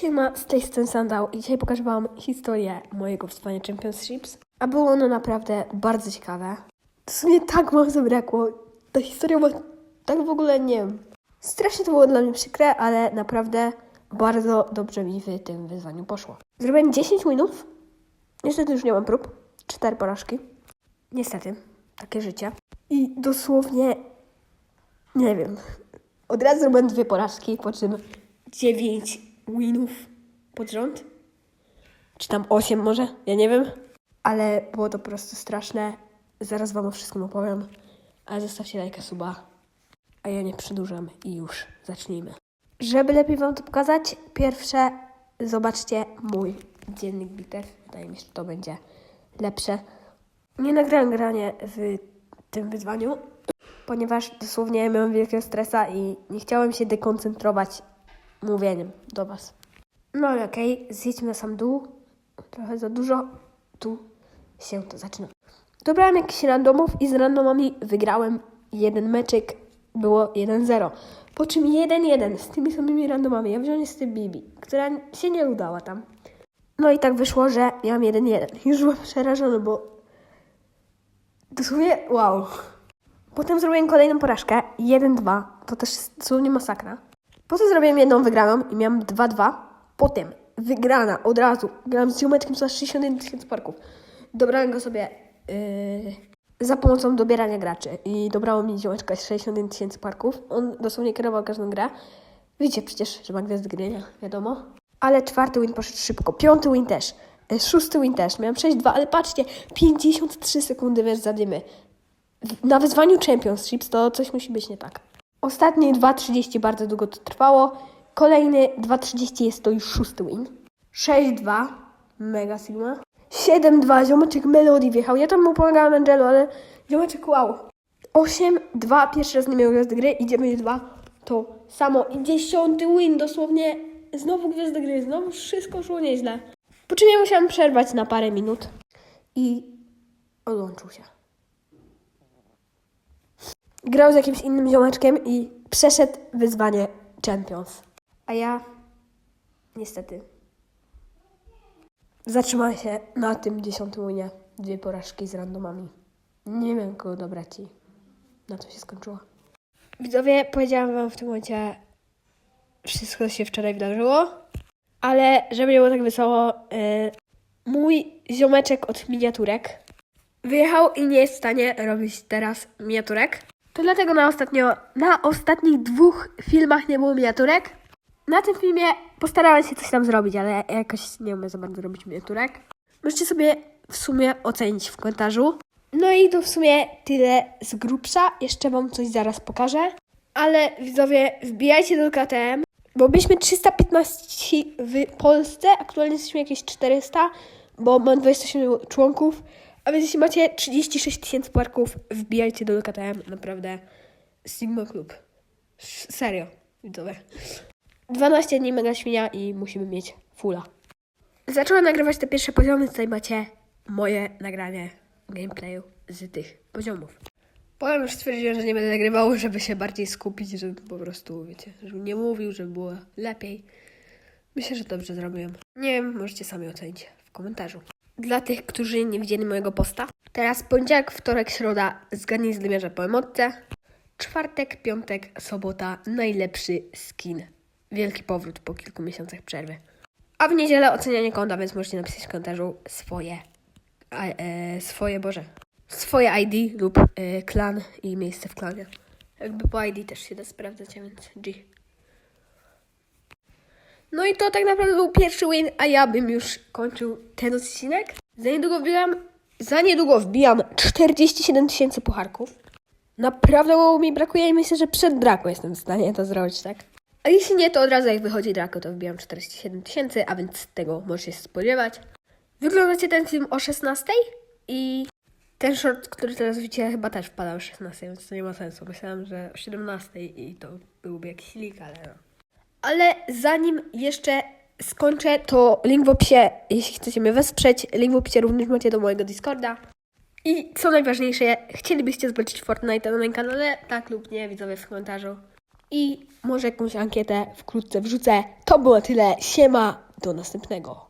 Siema, z tej strony Sandał i dzisiaj pokażę Wam historię mojego wstania Championships. A było ono naprawdę bardzo ciekawe. Dosłownie tak mało zabrakło. Ta historia była tak w ogóle, nie wiem. Strasznie to było dla mnie przykre, ale naprawdę bardzo dobrze mi w tym wyzwaniu poszło. Zrobiłem 10 winów. Niestety już nie mam prób. 4 porażki. Niestety, takie życie. I dosłownie, nie wiem, od razu zrobiłem dwie porażki, po czym 9 winów pod rząd. Czy tam 8 może? Ja nie wiem. Ale było to po prostu straszne. Zaraz wam o wszystkim opowiem. Ale zostawcie lajka suba. A ja nie przedłużam i już zacznijmy. Żeby lepiej wam to pokazać, pierwsze zobaczcie mój dziennik bitew. Wydaje mi się, że to będzie lepsze. Nie nagrałem granie w tym wyzwaniu, ponieważ dosłownie miałem wielkiego stresa i nie chciałem się dekoncentrować mówieniem do Was. No ale okej, zjedźmy na sam dół. Trochę za dużo. Tu się to zaczyna. Dobrałem jakiś randomów i z randomami wygrałem jeden meczyk. Było 1-0. Po czym 1-1 z tymi samymi randomami. Ja wziąłem z tym Bibi, która się nie udała tam. No i tak wyszło, że miałam 1-1. Już byłam przerażona, bo dosłownie wow. Potem zrobiłem kolejną porażkę, 1-2, to też dosłownie masakra. Potem zrobiłem jedną wygraną i miałam 2-2. Potem wygrana od razu. Grałam z ziomeczkiem za 61 tysięcy parków. Dobrałem go sobie yy, za pomocą dobierania graczy. I dobrało mi ziomeczka z 61 tysięcy parków. On dosłownie kierował każdą grę. Widzicie przecież, że ma gwiazdy gry, wiadomo. Ale czwarty win poszedł szybko. Piąty win też. E, Szósty win też. Miałem 6-2, ale patrzcie, 53 sekundy bez zadymy. W- Na wyzwaniu Championships to coś musi być nie tak. Ostatnie 2.30 bardzo długo to trwało. Kolejny 2.30 jest to już szósty win. 6-2, mega sigma. 7-2, ziomeczek Melody wjechał. Ja tam mu pomagałem Angelo, ale ziomeczek wow. 8-2, pierwszy raz nie miał gwiazdy gry i 9-2 to samo. I dziesiąty win, dosłownie znowu gwiazdy gry, znowu wszystko szło nieźle. Po czym ja musiałam przerwać na parę minut i odłączył się grał z jakimś innym ziomeczkiem i przeszedł wyzwanie Champions. A ja niestety zatrzymałem się na tym dziesiątym winie. Dwie porażki z randomami. Nie wiem kogo dobrać i na to się skończyło. Widzowie, powiedziałam wam w tym momencie wszystko się wczoraj wydarzyło, ale żeby nie było tak wesoło, yy, mój ziomeczek od miniaturek wyjechał i nie jest w stanie robić teraz miniaturek. To dlatego na ostatnio, na ostatnich dwóch filmach nie było miniaturek. Na tym filmie postarałem się coś tam zrobić, ale jakoś nie umiem za bardzo robić miniaturek. Możecie sobie w sumie ocenić w komentarzu. No i to w sumie tyle z grubsza. Jeszcze wam coś zaraz pokażę. Ale widzowie, wbijajcie do KTM, bo byliśmy 315 w Polsce, aktualnie jesteśmy jakieś 400, bo mam 27 członków. A więc jeśli macie 36 tysięcy parków, wbijajcie do KTM, naprawdę Sigma Club. Serio, widzowie. 12 dni mega świnia i musimy mieć fulla. Zacząłem nagrywać te pierwsze poziomy, tutaj macie moje nagranie gameplayu z tych poziomów. Potem już stwierdziłem, że nie będę nagrywał, żeby się bardziej skupić, żeby po prostu, wiecie, żebym nie mówił, żeby było lepiej. Myślę, że dobrze zrobiłem. Nie wiem, możecie sami ocenić w komentarzu. Dla tych, którzy nie widzieli mojego posta. Teraz poniedziałek, wtorek, środa, zgadnij z dymiarza po emotce. Czwartek, piątek, sobota, najlepszy skin. Wielki powrót po kilku miesiącach przerwy. A w niedzielę ocenianie konta, więc możecie napisać w komentarzu swoje, a, e, swoje, Boże, swoje ID lub e, klan i miejsce w klanie. Jakby po ID też się da sprawdzać, a więc G. No i to tak naprawdę był pierwszy win, a ja bym już kończył ten odcinek. Za niedługo wbijam, za niedługo wbijam 47 tysięcy pucharków. Naprawdę mi brakuje i myślę, że przed Draco jestem w stanie to zrobić, tak? A jeśli nie, to od razu jak wychodzi Draco, to wbijam 47 tysięcy, a więc tego możecie się spodziewać. Wyglądacie ten film o 16 i ten short, który teraz widzicie, chyba też wpada o 16, więc to nie ma sensu. Myślałam, że o 17 i to byłby jakiś leak, ale no. Ale zanim jeszcze skończę, to link w opisie, jeśli chcecie mnie wesprzeć, link w opisie również macie do mojego Discorda. I co najważniejsze, chcielibyście zobaczyć Fortnite na moim kanale? Tak lub nie, widzowie w komentarzu. I może jakąś ankietę wkrótce wrzucę. To było tyle. Siema, do następnego.